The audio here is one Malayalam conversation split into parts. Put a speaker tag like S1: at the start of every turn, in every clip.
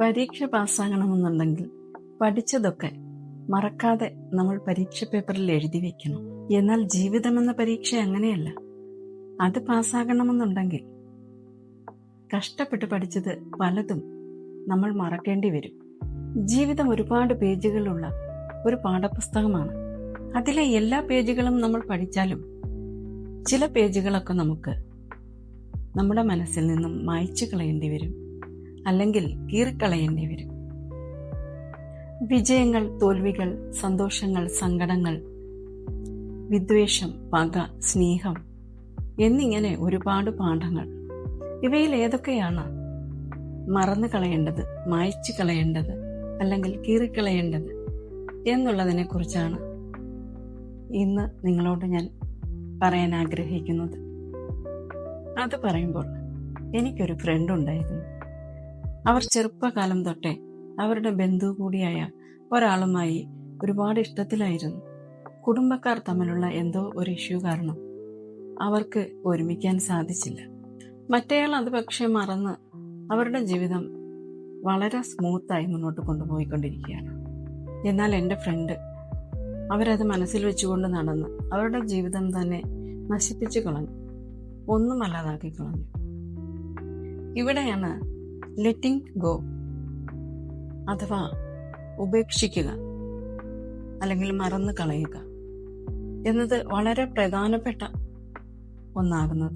S1: പരീക്ഷ പാസ്സാകണമെന്നുണ്ടെങ്കിൽ പഠിച്ചതൊക്കെ മറക്കാതെ നമ്മൾ പരീക്ഷ പേപ്പറിൽ എഴുതി വെക്കണം. എന്നാൽ ജീവിതമെന്ന പരീക്ഷ അങ്ങനെയല്ല. അത് പാസ്സാകണമെന്നുണ്ടെങ്കിൽ കഷ്ടപ്പെട്ട് പഠിച്ചത് പലതും നമ്മൾ മറക്കേണ്ടി വരും. ജീവിതം ഒരുപാട് പേജുകളുള്ള ഒരു പാഠപുസ്തകമാണ്. അതിലെ എല്ലാ പേജുകളും നമ്മൾ പഠിച്ചാലും ചില പേജുകളൊക്കെ നമുക്ക് നമ്മുടെ മനസ്സിൽ നിന്നും മായ്ച്ചു കളയേണ്ടി വരും. അല്ലെങ്കിൽ കീറിക്കളയേണ്ടി വരും. വിജയങ്ങൾ തോൽവികൾ സന്തോഷങ്ങൾ സങ്കടങ്ങൾ വിദ്വേഷം പക സ്നേഹം എന്നിങ്ങനെ ഒരുപാട് പാഠങ്ങൾ. ഇവയിൽ ഏതൊക്കെയാണ്? മറന്നു കളയേണ്ടത് മായ്ച്ചു കളയേണ്ടത് അല്ലെങ്കിൽ കീറിക്കളയേണ്ടത് എന്നുള്ളതിനെ കുറിച്ചാണ് ഇന്ന് നിങ്ങളോട് ഞാൻ പറയാൻ ആഗ്രഹിക്കുന്നത്. അത് പറയുമ്പോൾ എനിക്കൊരു ഫ്രണ്ട് ഉണ്ടായിരുന്നു. അവർ ചെറുപ്പകാലം തൊട്ടേ അവരുടെ ബന്ധു കൂടിയായ ഒരാളുമായി ഒരുപാട് ഇഷ്ടത്തിലായിരുന്നു. കുടുംബക്കാർ തമ്മിലുള്ള എന്തോ ഒരു ഇഷ്യൂ കാരണം അവർക്ക് ഒരുമിക്കാൻ സാധിച്ചില്ല. മറ്റേയാൾ അത് പക്ഷേ മറന്ന് അവരുടെ ജീവിതം വളരെ സ്മൂത്തായി മുന്നോട്ട് കൊണ്ടുപോയിക്കൊണ്ടിരിക്കുകയാണ്. എന്നാൽ എന്റെ ഫ്രണ്ട് അവരത് മനസ്സിൽ വെച്ചുകൊണ്ട് നടന്ന് അവരുടെ ജീവിതം തന്നെ നശിപ്പിച്ചു കളഞ്ഞു. ഒന്നുമല്ലാതാക്കി കളഞ്ഞു. ഇവിടെയാണ് ലെറ്റിംഗ് ഗോ അഥവാ ഉപേക്ഷിക്കുക. അല്ലെങ്കിൽ മറന്നു കളയുക. എന്നത് വളരെ പ്രധാനപ്പെട്ട ഒന്നാകുന്നത്.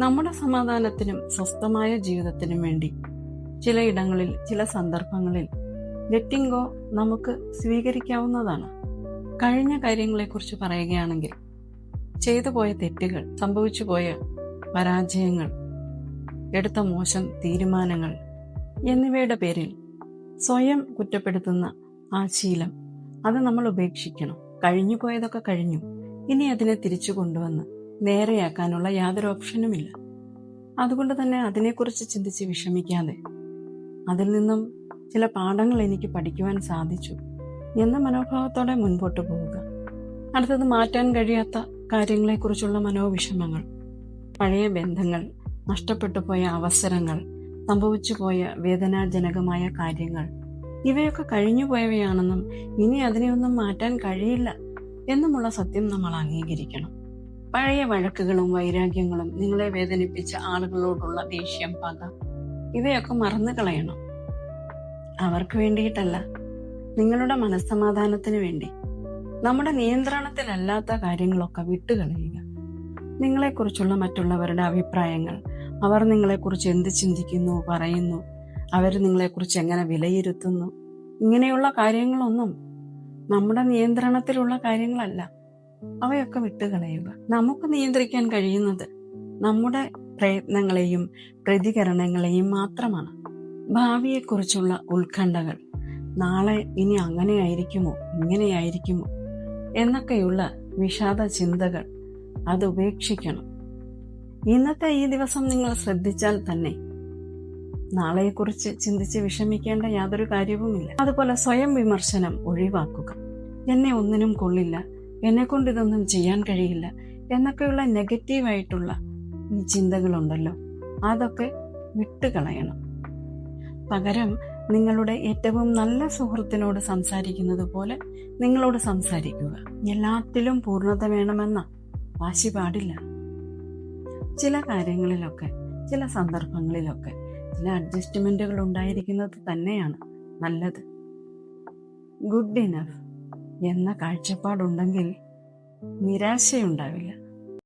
S1: നമ്മുടെ സമാധാനത്തിനും സ്വസ്ഥമായ ജീവിതത്തിനും വേണ്ടി ചിലയിടങ്ങളിൽ ചില സന്ദർഭങ്ങളിൽ ലെറ്റിംഗ് ഗോ നമുക്ക് സ്വീകരിക്കാവുന്നതാണ്. കഴിഞ്ഞ കാര്യങ്ങളെക്കുറിച്ച് പറയുകയാണെങ്കിൽ ചെയ്തു പോയ തെറ്റുകൾ സംഭവിച്ചു പോയ പരാജയങ്ങൾ എടുത്ത മോശം തീരുമാനങ്ങൾ എന്നിവയുടെ പേരിൽ സ്വയം കുറ്റപ്പെടുത്തുന്ന ആ ശീലം. അത് നമ്മൾ ഉപേക്ഷിക്കണം. കഴിഞ്ഞു പോയതൊക്കെ കഴിഞ്ഞു. ഇനി അതിനെ തിരിച്ചു കൊണ്ടുവന്ന് നേരെയാക്കാനുള്ള യാതൊരു ഓപ്ഷനുമില്ല. അതുകൊണ്ട് തന്നെ അതിനെക്കുറിച്ച് ചിന്തിച്ച് വിഷമിക്കാതെ അതിൽ നിന്നും ചില പാഠങ്ങൾ എനിക്ക് പഠിക്കുവാൻ സാധിച്ചു എന്ന മനോഭാവത്തോടെ മുൻപോട്ട് പോവുക. അടുത്തത് മാറ്റാൻ കഴിയാത്ത കാര്യങ്ങളെക്കുറിച്ചുള്ള മനോവിഷമങ്ങൾ പഴയ ബന്ധങ്ങൾ നഷ്ടപ്പെട്ടു പോയ അവസരങ്ങൾ സംഭവിച്ചു പോയ വേദനാജനകമായ കാര്യങ്ങൾ. ഇവയൊക്കെ കഴിഞ്ഞു പോയവയാണെന്നും ഇനി അതിനെയൊന്നും മാറ്റാൻ കഴിയില്ല എന്നുമുള്ള സത്യം നമ്മൾ അംഗീകരിക്കണം. പഴയ വഴക്കുകളും വൈരാഗ്യങ്ങളും നിങ്ങളെ വേദനിപ്പിച്ച ആളുകളോടുള്ള ദേഷ്യം പക ഇവയൊക്കെ മറന്നു കളയണം. അവർക്ക് വേണ്ടിയിട്ടല്ല നിങ്ങളുടെ മനസ്സമാധാനത്തിന് വേണ്ടി. നമ്മുടെ നിയന്ത്രണത്തിലല്ലാത്ത കാര്യങ്ങളൊക്കെ വിട്ടുകളയുക. നിങ്ങളെക്കുറിച്ചുള്ള മറ്റുള്ളവരുടെ അഭിപ്രായങ്ങൾ അവർ നിങ്ങളെക്കുറിച്ച് എന്ത് ചിന്തിക്കുന്നു പറയുന്നു? അവർ നിങ്ങളെക്കുറിച്ച് എങ്ങനെ വിലയിരുത്തുന്നു? ഇങ്ങനെയുള്ള കാര്യങ്ങളൊന്നും നമ്മുടെ നിയന്ത്രണത്തിലുള്ള കാര്യങ്ങളല്ല. അവയൊക്കെ വിട്ടുകളയുക. നമുക്ക് നിയന്ത്രിക്കാൻ കഴിയുന്നത് നമ്മുടെ പ്രയത്നങ്ങളെയും പ്രതികരണങ്ങളെയും മാത്രമാണ്. ഭാവിയെക്കുറിച്ചുള്ള ഉത്കണ്ഠകൾ നാളെ ഇനി അങ്ങനെയായിരിക്കുമോ ഇങ്ങനെയായിരിക്കുമോ എന്നൊക്കെയുള്ള വിഷാദ ചിന്തകൾ അത് ഉപേക്ഷിക്കണം. ഇന്നത്തെ ഈ ദിവസം നിങ്ങൾ ശ്രദ്ധിച്ചാൽ തന്നെ നാളെയെക്കുറിച്ച് ചിന്തിച്ച് വിഷമിക്കേണ്ട യാതൊരു കാര്യവുമില്ല. അതുപോലെ സ്വയം വിമർശനം ഒഴിവാക്കുക. എന്നെ ഒന്നിനും കൊള്ളില്ല. എന്നെ കൊണ്ട് ഇതൊന്നും ചെയ്യാൻ കഴിയില്ല. എന്നൊക്കെയുള്ള നെഗറ്റീവായിട്ടുള്ള ഈ ചിന്തകളുണ്ടല്ലോ. അതൊക്കെ വിട്ടുകളയണം. പകരം നിങ്ങളുടെ ഏറ്റവും നല്ല സുഹൃത്തിനോട് സംസാരിക്കുന്നത് പോലെ നിങ്ങളോട് സംസാരിക്കുക. എല്ലാത്തിലും പൂർണത വേണമെന്ന വാശി പാടില്ല. ചില കാര്യങ്ങളിലൊക്കെ ചില സന്ദർഭങ്ങളിലൊക്കെ ചില അഡ്ജസ്റ്റ്മെന്റുകൾ ഉണ്ടായിരിക്കുന്നത് തന്നെയാണ് നല്ലത്. ഗുഡ് ഇനഫ് എന്ന കാഴ്ചപ്പാടുണ്ടെങ്കിൽ നിരാശയുണ്ടാവില്ല.